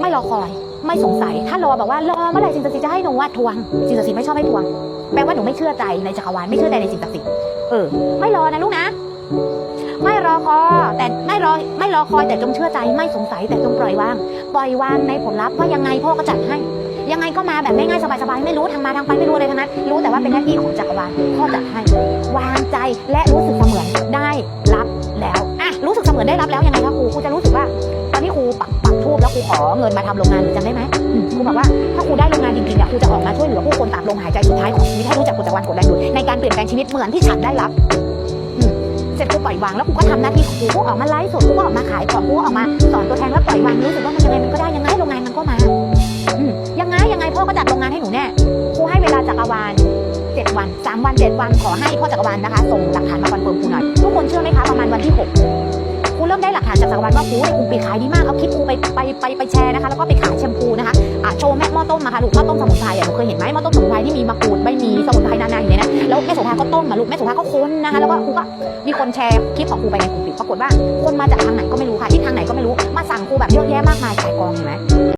ไม่รอคอย ไม่สงสัย ถ้ารอแบบว่ารอเมื่อไหร่สิ่งศักดิ์สิทธิ์จะให้หนูว่าทวงสิ่งศักดิ์สิทธิ์ไม่ชอบให้ทวง แปลว่าหนูไม่เชื่อใจในจักรวาลไม่เชื่อใจในสิ่งศักดิ์สิทธิ์เออไม่รอนะลูกนะ ไม่รอคอยแต่ไม่รอไม่รอคอยแต่จงเชื่อใจไม่สงสัยแต่จงปล่อยวาง ปล่อยวางในผลลัพธ์ว่ายังไงพ่อก็จัดให้ ยังไงก็มาแบบง่ายๆสบายๆไม่รู้ทางมาทางไปไม่รู้อะไรทั้งนั้น รู้แต่ว่าเป็นหน้าที่ของจักรวาลพ่อจัดให้ วางใจและรู้สึกเสมือนได้รับแล้วอะรู้สึกเสมือนได้รับแล้วยัง ครูขอเงินมาทำโรงงานหนูจำได้ไหมอืมครูบอกว่าถ้าครูได้โรงงานจริงๆเนี่ยครูจะออกมาช่วยเหลือผู้คนตามลมหายใจสุดท้ายของชีวิตให้รู้จักกฎจักรวาลกดแรงดูดในการเปลี่ยนแปลงชีวิตเหมือนที่ฉันได้รับอืมเสร็จครูปล่อยวางแล้วครูก็ทำหน้าที่ของครูครูออกมาไลฟ์สดครูก็ออกมาขายของครูออกมาสอนตัวแทนแล้วปล่อยวางรู้สึกว่ามันยังไงมันก็ได้ยังไงโรงงานมันก็มาอืมยังไงยังไงพ่อก็จัดโรงงานให้หนูแน่ครูให้เวลาจักรวาลเจ็ดวันสามวันเจ็ดวันขอให้พ่อจักรวาลนะคะส่งหลักฐานมาคอนเฟิร์มครูหน่อย หลักฐานจากสารวัตรว่าครูในกลุ่มปีขายดีมากเอาคลิปครูไปไปไปไปแชร์นะคะแล้วก็ไปขายแชมพูนะคะอะโชว์แม่หม้อต้มมาค่ะลูกหม้อต้มสมุนไพรอะหนูเคยเห็นไหมหม้อต้มสมุนไพรที่มีมะกรูดใบหมีสมุนไพรนานาอยู่ในนั้นแล้วแม่สุภาก็ต้มมาลูกแม่สุภาก็ค้นนะคะแล้วก็ครูก็มีคนแชร์คลิปของครูไปในกลุ่มปิดปรากฏว่าคนมาจากทางไหนก็ไม่รู้ค่ะที่ทางไหนก็ไม่รู้มาสั่งครูแบบเยอะแยะมากมายขายกองเห็นไหม